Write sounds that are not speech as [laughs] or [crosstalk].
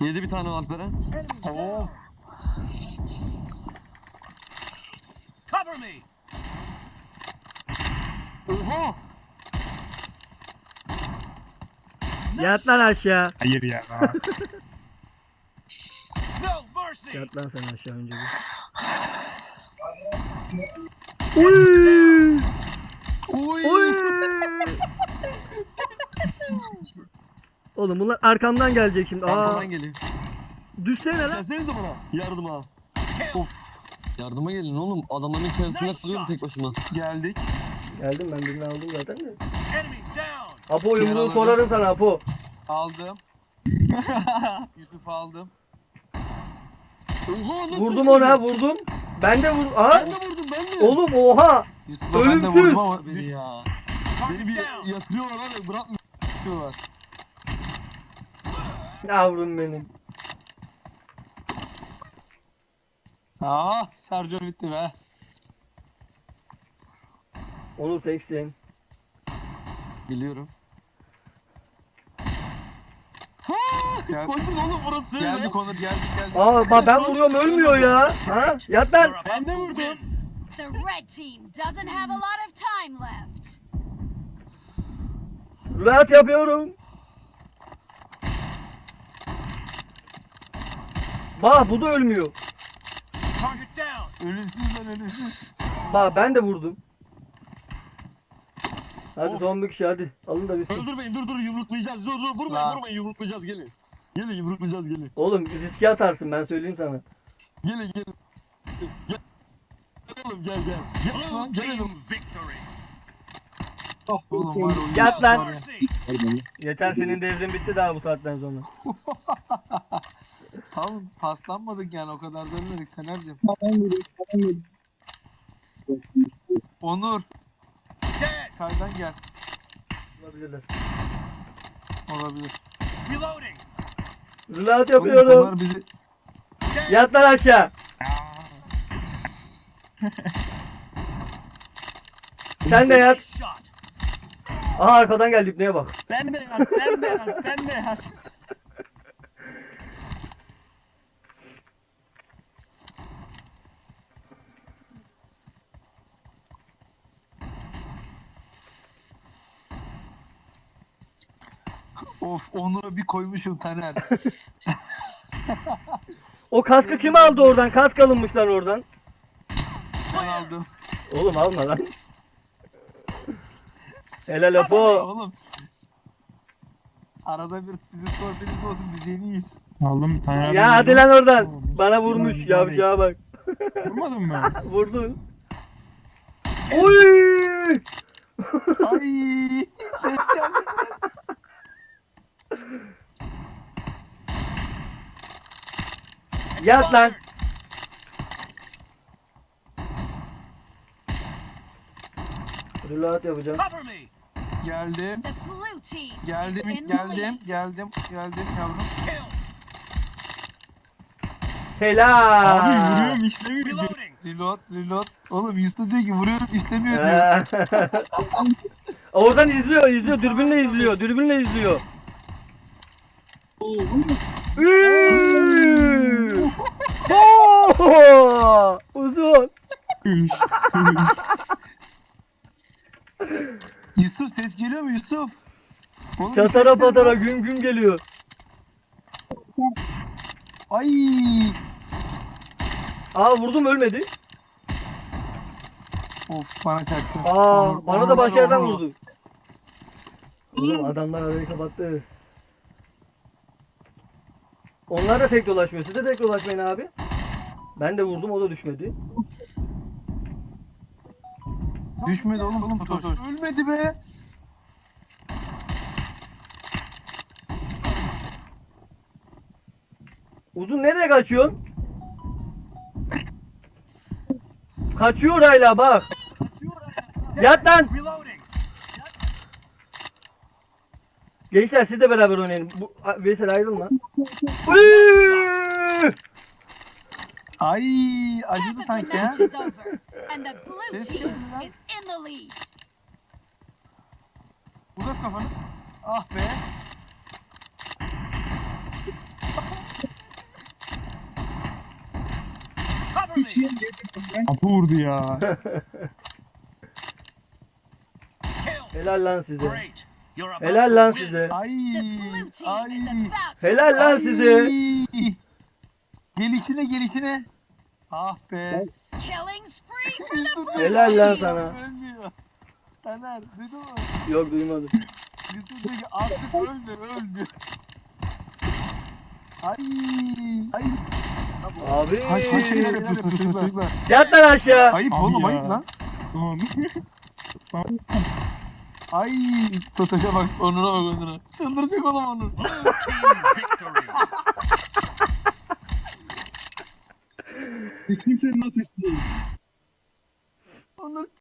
Yedi bir tane Alperen. Of. Cover me. Oha! Yat lan aşağı. Hayır ya. [laughs] Yat lan sen aşağı önce bir. Uy! Uy! Uy! Oğlum bunlar arkamdan gelecek şimdi. Aa, Arkadan geliyor. düşsene lan. Gelsenize bana. Yardıma. Of. Yardıma gelin oğlum. Adamların içerisinde shot. tek başıma. Geldik. Geldim ben birini aldım zaten de. Enemy down. Apo yumruğu Merhaba. sorarım sana Apo. Aldım. [laughs] Yusuf aldım. Oha Vurdum düşmedi? ona vurdum. Ben de vur. Aa, Ben de vurdum ben de. oğlum oha. Yusuf'a ben de Ölümsüz. vurdum ama Beni ya. Target Beni bir down. yatırıyorlar var ya bırakmıyorlar. Yavrum benim. Aa, şarjör bitti be. Onu teksin. Biliyorum. Ha! Gel- Koşun oğlum burası. Geldik Onur geldik geldik. Aa bak ben vuruyorum ölmüyor ya. Ha? Yat lan. Ben de vurdum. The red team doesn't have a lot of time left. Rahat yapıyorum. Bak bu da ölmüyor. Target down. Ölümsüz lan ölümsüz. Bak ben de vurdum. Hadi Of. son bir kişi hadi. Alın da bitsin. Öldürmeyin dur dur yumruklayacağız. Dur dur vurmayın Lan. vurmayın yumruklayacağız gelin. Gelin yumruklayacağız gelin. Oğlum riske atarsın ben söyleyeyim sana. Gelin gelin. Gel. Gel oğlum gel gel. Gel Blue lan gel oğlum. victory. Oğlum var o Yat lan. Mercy. Yeter senin devrin bitti daha bu saatten sonra. [laughs] Tamam paslanmadık yani o kadar da ölmedik Taner'cim. Onur Dead. çaydan gel. Olabilirler. Olabilir. Reloading. Oğlum yapıyorum. Onlar bizi. Yat lan aşağı. Sen de yat. Shot. Aha arkadan geldi ipneye bak. Sen de yat, sen de yat, of Onur'a bir koymuşum Taner. O kaskı kim aldı oradan? Kask alınmış lan oradan. Ben aldım. Oğlum alma lan. Helal Apo. Oğlum. Arada bir bizim torpilimiz olsun biz yeniyiz. Aldım Taner abi. Ya hadi lan oradan. Bana vurmuş yavşağa bak. Vurmadın mı? [laughs] Vurdun. Oy! Ay ses geldi. Yat lan. Reload yapacağım. Cover me. Geldim. The blue team Geldim, geldim, lead. geldim, geldim yavrum. Helal. Abi vuruyorum işlemiyor. Reloading. Reload, reload. Oğlum Yusuf diyor ki vuruyorum istemiyor diyor. [laughs] Oradan izliyor, izliyor. Dürbünle izliyor, dürbünle izliyor. Üüüü! Oo! Uzun. Yusuf ses geliyor mu Yusuf? Oğlum, Çatara patara gün gün geliyor. Ay. Aa vurdum ölmedi. Of bana çaktı. Aa bana da başka yerden vurdu. Oğlum adamlar arayı kapattı. Onlar da tek dolaşmıyor. Siz de tek dolaşmayın abi. Ben de vurdum o da düşmedi. Düşmedi oğlum oğlum dur. Ölmedi be. Uzun nereye kaçıyorsun? Kaçıyor hala bak. Yat lan. Gençler siz de beraber oynayın. Bu, Veysel ayrılma. Ay acıdı sanki ha. Kafanı. Ah be. Kapı vurdu ya. [laughs] Helal lan size. Helal lan size. Ay. Ay. Helal lan size. Gelişine gelişine. Ah be. Helal lan sana. Taner duydun mu? Yok duymadım. Yusuf artık öldü öldü. Ay. Ay. Abi. Ay şey şeyler yapıyorsunuz çocuklar. Yat lan aşağı. Ayıp oğlum ayıp lan. Son. [laughs] Ay Totaş'a bak Onur'a bak Onur'a. Çıldıracak oğlum Onur. Hiç kimsenin nasıl istiyor? Onur